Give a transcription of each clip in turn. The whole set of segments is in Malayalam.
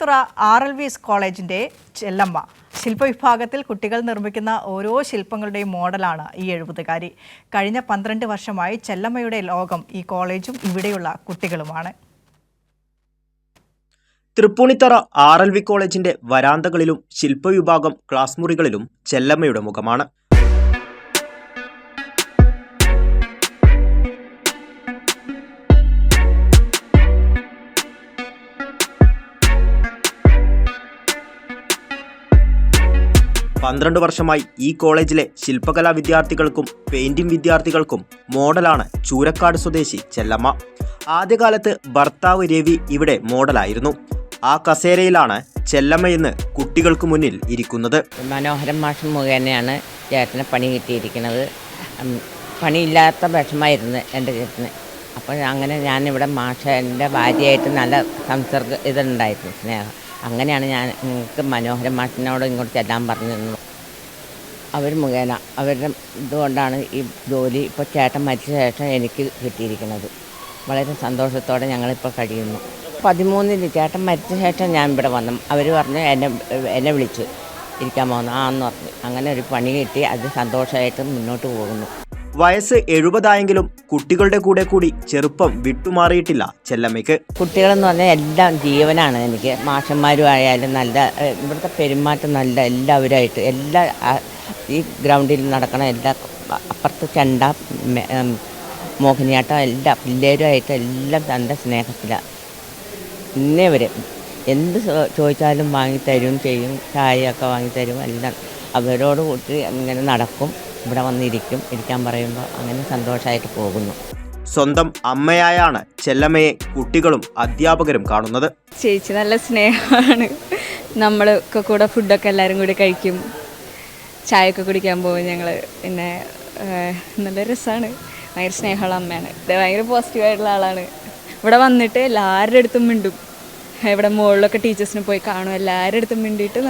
Tripunithura R L V S കോളേജിന്റെ ചെല്ലമ്മ. ശില്പവിഭാഗത്തിൽ കുട്ടികൾ നിർമ്മിക്കുന്ന ഓരോ ശില്പങ്ങളുടെയും മോഡലാണ് ഈ എഴുപതുകാരി. കഴിഞ്ഞ പന്ത്രണ്ട് വർഷമായി ചെല്ലമ്മയുടെ ലോകം ഈ കോളേജും ഇവിടെയുള്ള കുട്ടികളുമാണ്. തൃപ്പൂണിത്തറ ആർ എൽ വി കോളേജിന്റെ വരാന്തകളിലും ശില്പവിഭാഗം ക്ലാസ് മുറികളിലും ചെല്ലമ്മയുടെ മുഖമാണ്. പന്ത്രണ്ട് വർഷമായി ഈ കോളേജിലെ ശില്പകലാ വിദ്യാർത്ഥികൾക്കും പെയിന്റിംഗ് വിദ്യാർത്ഥികൾക്കും മോഡലാണ് ചൂരക്കാട് സ്വദേശി ചെല്ലമ്മ. ആദ്യകാലത്ത് ഭർത്താവ് രവി ഇവിടെ മോഡലായിരുന്നു. ആ കസേരയിലാണ് ചെല്ലമ്മയെന്ന് കുട്ടികൾക്ക് മുന്നിൽ ഇരിക്കുന്നത്. മനോഹരം മാഷൻ മുഖേനയാണ് ചേട്ടന് പണി കിട്ടിയിരിക്കുന്നത്. പണിയില്ലാത്ത വിഷമായിരുന്നു എന്റെ ചേട്ടന്. അപ്പോൾ അങ്ങനെ ഞാനിവിടെ മാഷ എന്റെ ഭാര്യയായിട്ട് നല്ല സംസർഗ ഇതുണ്ടായിരുന്നു സ്നേഹം. അങ്ങനെയാണ് ഞാൻ നിങ്ങൾക്ക് മനോഹര മാഷിനോട് ഇങ്ങോട്ട് ചെല്ലാൻ പറഞ്ഞിരുന്നത്. അവർ മുഖേന അവരുടെ ഇതുകൊണ്ടാണ് ഈ ജോലി ഇപ്പോൾ ചേട്ടൻ മരിച്ച ശേഷം എനിക്ക് കിട്ടിയിരിക്കുന്നത്. വളരെ സന്തോഷത്തോടെ ഞങ്ങളിപ്പോൾ കഴിയുന്നു. പതിമൂന്നിന് ചേട്ടൻ മരിച്ച ശേഷം ഞാൻ ഇവിടെ വന്നു. അവർ പറഞ്ഞു എന്നെ എന്നെ വിളിച്ചു ഇരിക്കാൻ പോകുന്നു. ആ എന്ന് പറഞ്ഞു. അങ്ങനെ ഒരു പണി കിട്ടി. അത് സന്തോഷമായിട്ട് മുന്നോട്ട് പോകുന്നു. വയസ്സ് എഴുപതായെങ്കിലും കുട്ടികളുടെ കൂടെ കൂടി ചെറുപ്പം വിട്ടുമാറിയിട്ടില്ല ചെല്ലമ്മയ്ക്ക്. കുട്ടികളെന്ന് പറഞ്ഞാൽ എല്ലാം ജീവനാണ് എനിക്ക്. മാഷന്മാരും ആയാലും നല്ല ഇവിടുത്തെ പെരുമാറ്റം നല്ല എല്ലാവരുമായിട്ട് എല്ലാ ഈ ഗ്രൗണ്ടിൽ നടക്കണ എല്ലാ അപ്പുറത്ത് ചെണ്ട മോഹിനിയാട്ടം എല്ലാ പിള്ളേരുമായിട്ട് എല്ലാം നല്ല സ്നേഹത്തിലാണ് ഇന്നേ വരെ എന്ത് ചോദിച്ചാലും വാങ്ങിത്തരും ചെയ്യും ചായയൊക്കെ വാങ്ങിത്തരും എല്ലാം അവരോട് കൂട്ടി ഇങ്ങനെ നടക്കും. ഇവിടെ വന്നിരിക്കും ഇരിക്കാൻ പറയുമ്പോൾ അങ്ങനെ സന്തോഷമായിട്ട് പോകുന്നു. സ്വന്തം അമ്മയായാണ് ചെല്ലമ്മയെ കുട്ടികളും അധ്യാപകരും കാണുന്നത്. ചേച്ചി നല്ല സ്നേഹമാണ്. നമ്മളൊക്കെ കൂടെ ഫുഡൊക്കെ എല്ലാവരും കൂടി കഴിക്കും. ചായയൊക്കെ കുടിക്കാൻ പോകും ഞങ്ങൾ പിന്നെ നല്ല രസമാണ്. ഭയങ്കര സ്നേഹമുള്ള അമ്മയാണ്. ഇത് ഭയങ്കര പോസിറ്റീവായിട്ടുള്ള ആളാണ്. ഇവിടെ വന്നിട്ട് എല്ലാവരുടെ അടുത്തും മിണ്ടും. ഇവിടെ മുകളിലൊക്കെ ടീച്ചേഴ്സിന് പോയി കാണും. എല്ലാവരുടെ അടുത്തും മിണ്ടിയിട്ട്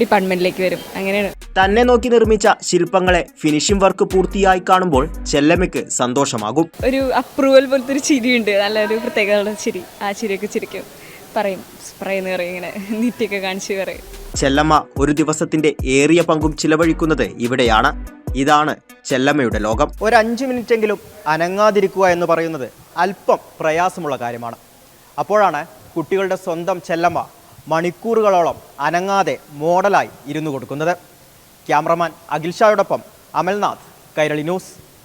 ഡിപ്പാർട്ട്മെന്റിലേക്ക് വരും. അങ്ങനെയാണ്. തന്നെ നോക്കി നിർമ്മിച്ച ശില്പങ്ങളെ ഫിനിഷിംഗ് വർക്ക് പൂർത്തിയായി കാണുമ്പോൾ ചെല്ലമ്മയ്ക്ക് സന്തോഷമാകും. ഒരു അപ്രൂവൽ പോലത്തെ ഒരു ചിരി ചിരിയുണ്ട്. നല്ലൊരു പ്രത്യേകതയുള്ള ചിരി. ആ ചിരിയൊക്കെ ചിരിക്കും. പറയും. പറയുന്ന പറയും ഇങ്ങനെ. നീറ്റിയൊക്കെ കാണിച്ച് പറയും. ചെല്ലമ്മ ഒരു ദിവസത്തിന്റെ ഏറിയ പങ്കും ചിലവഴിക്കുന്നത് ഇവിടെയാണ്. ഇതാണ് ചെല്ലമ്മയുടെ ലോകം. ഒരു അഞ്ച് മിനിറ്റെങ്കിലും അനങ്ങാതിരിക്കുക എന്ന് പറയുന്നത് അല്പം പ്രയാസമുള്ള കാര്യമാണ്. അപ്പോഴാണ് കുട്ടികളുടെ സ്വന്തം ചെല്ലമ്മ മണിക്കൂറുകളോളം അനങ്ങാതെ മോഡലായി ഇരുന്നു കൊടുക്കുന്നത്. ക്യാമറമാൻ അഖിൽ ഷായോടൊപ്പം അമൽനാഥ് കൈരളി ന്യൂസ്.